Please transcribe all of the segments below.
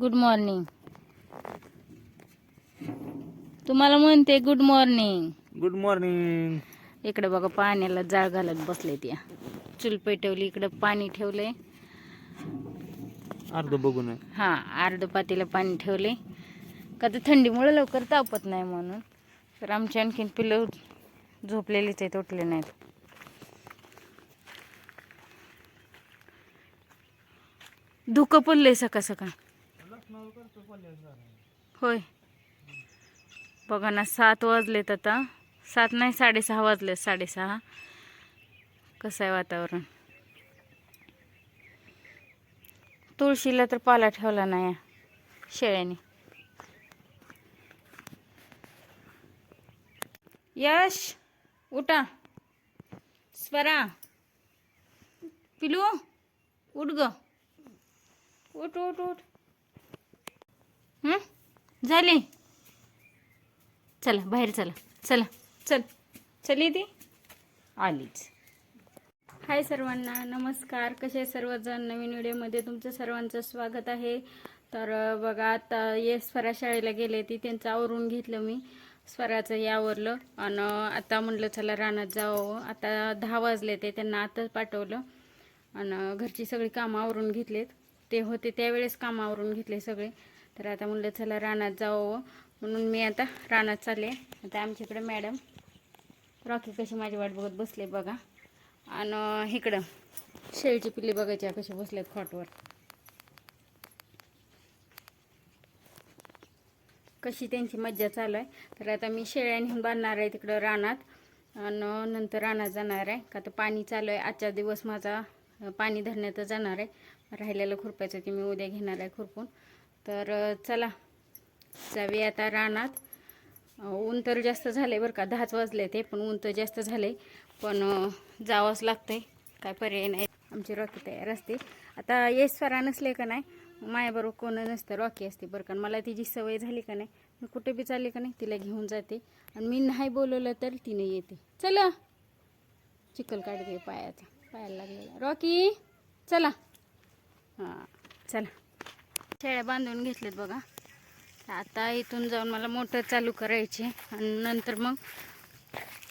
Good morning तुम्हाला म्हणते good morning good morning इकडे बघा पाण्याला जाळ घालत बसले त्या चूल पेटवली इकडं पाणी ठेवलंय अर्ध बघून हां अर्ध पातीला पाणी ठेवले. का तर थंडीमुळे लवकर तापत नाही म्हणून. तर आमची आणखीन पिलं झोपलेलीच आहेत उठले नाहीत. धुकं पडलंय सकाळ सकाळ. होय. बघा ना सात वाजलेत आता. सात नाही साडेसहा वाजले साडेसहा. कसं आहे वातावरण? तुळशीला तर पाला ठेवला नाही शेळ्याने. यश उठा. स्वरा. पिलू उठ ग. उठ उठ उठ. झाली. चला बाहेर चला. चला. चल. चल ती आलीच. हाय सर्वांना नमस्कार. कसे सर्वजण? नवीन व्हिडिओमध्ये तुमचं सर्वांचं स्वागत आहे. तर बघा आता ये स्वरा शाळेला गेले ती त्यांचं आवरून घेतलं मी. स्वराचं हे आवरलं. आणि आता म्हणलं चला रानात जावं. आता दहा वाजले ते त्यांना आताच पाठवलं. आणि घरची सगळी कामं आवरून घेतलेत. ते होते त्यावेळेस कामं आवरून घेतले सगळे. तर आता म्हणलं चला रानात जावं. म्हणून मी आता रानात चालले. आता आमच्याकडे मॅडम रॉकी कशी माझी वाट बघत बसले बघा. आणि इकडं शेळीची पिल्ली बघायची कशी बसल्यात खॉटवर. कशी त्यांची मज्जा चालू आहे. तर आता मी शेळ्या नेऊन बांधणार आहे तिकडं रानात. आणि नंतर रानात जाणार आहे. का तर पाणी चालू आहे. आजचा दिवस माझा पाणी धरण्यात जाणार आहे. राहिलेलं खुरपायचं ते मी उद्या घेणार आहे खुरपून. तर चला. जाऊया आता रानात. ऊन तर जास्त झालं आहे बरं का. दहाच वाजले ते पण ऊन तर जास्त झालं आहे पण जावंच जावंच लागतंय. काय पर्याय नाही. आमची रॉकी तयार असते. आता येस नसले का नाही? मायाबरोबर कोण नसतं रॉकी असते बरं का. मला तिची सवय झाली का नाही? मी कुठे बी चालले का नाही तिला घेऊन जाते. आणि मी नाही बोलवलं तर तिने येते. चला. चिखल काढते पायाचा. पायाला लागलेला. रॉकी चला. हां चला. शेळ्या बांधून घेतलेत बघा. आता इथून जाऊन मला मोटर चालू करायची आणि नंतर मग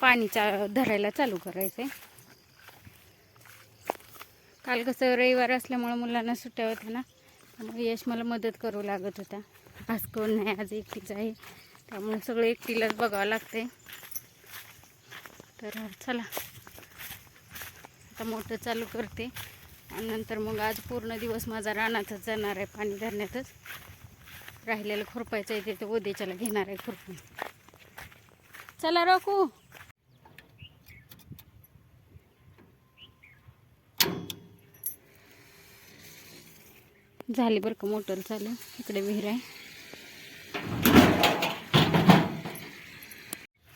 पाणी चा धरायला चालू करायचं काल कसं रविवार असल्यामुळं मुलांना सुट्ट्या होत्या ना. त्यामुळे यश मला मदत करू लागत होता. आज कोण नाही आज एकटीच आहे. त्यामुळे सगळं एकटीलाच बघावं लागते तर चला. आता मोटर चालू करते. आणि नंतर मग आज पूर्ण दिवस माझा रानातच जाणार आहे पाणी धरण्यातच. राहिलेलं खुरपायचं आहे ते उद्याच्याला घेणार आहे खुरपून चला राखू. झाली बरं का मोटर चालू. इकडे विहीर आहे.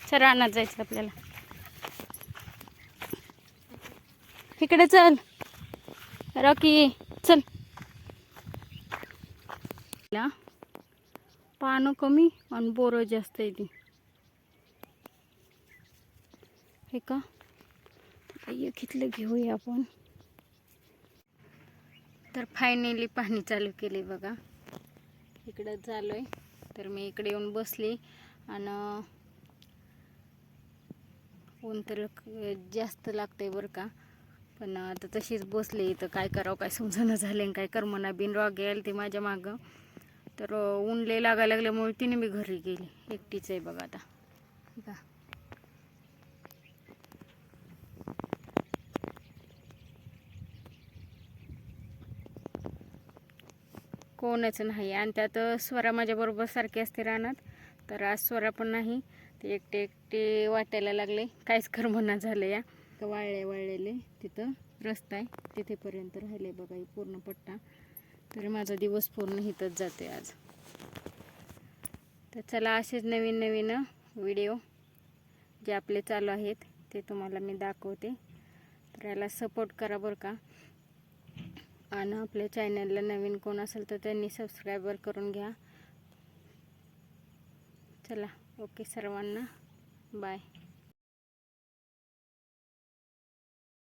चल रानात जायचं आपल्याला. इकडे चल. रॉकी चल. ला. पानं कमी आणि बोरं जास्त आहे ती. हे का? आता घेऊया आपण? तर फायनली पाहणी चालू केली बघा. इकडं चालू आहे तर मी इकडे येऊन बसली आणि ऊन तर जास्त लागतंय बरं का. पण आता तशीच बसले इथं काय करावं काय समजणं झालं काय करमना बिन रॉग गेल ते माझ्या मागं. तर ऊन लय लागायला लागल्यामुळे तिने मी घरी गेली. एकटीच आहे बघा आता. हे का कोणच नाही. आणि त्यात स्वरा माझ्याबरोबर सारखे असते रानात. तर आज स्वरा पण नाही. ते एकटे एकटे वाटायला लागले. काहीच करमना झालं या. तर वाळले वाळलेले तिथं रस्ता आहे. तिथेपर्यंत राहिले बघा ही पूर्ण पट्टा. तर माझा दिवस पूर्ण इथंच जाते आज. तर चला असेच नवीन नवीन व्हिडिओ जे आपले चालू आहेत ते तुम्हाला मी दाखवते. तर याला सपोर्ट करा बरं का. आणि आपल्या चॅनलला नवीन कोण असेल तर त्यांनी सबस्क्राईबर करून घ्या. चला ओके सर्वांना. बाय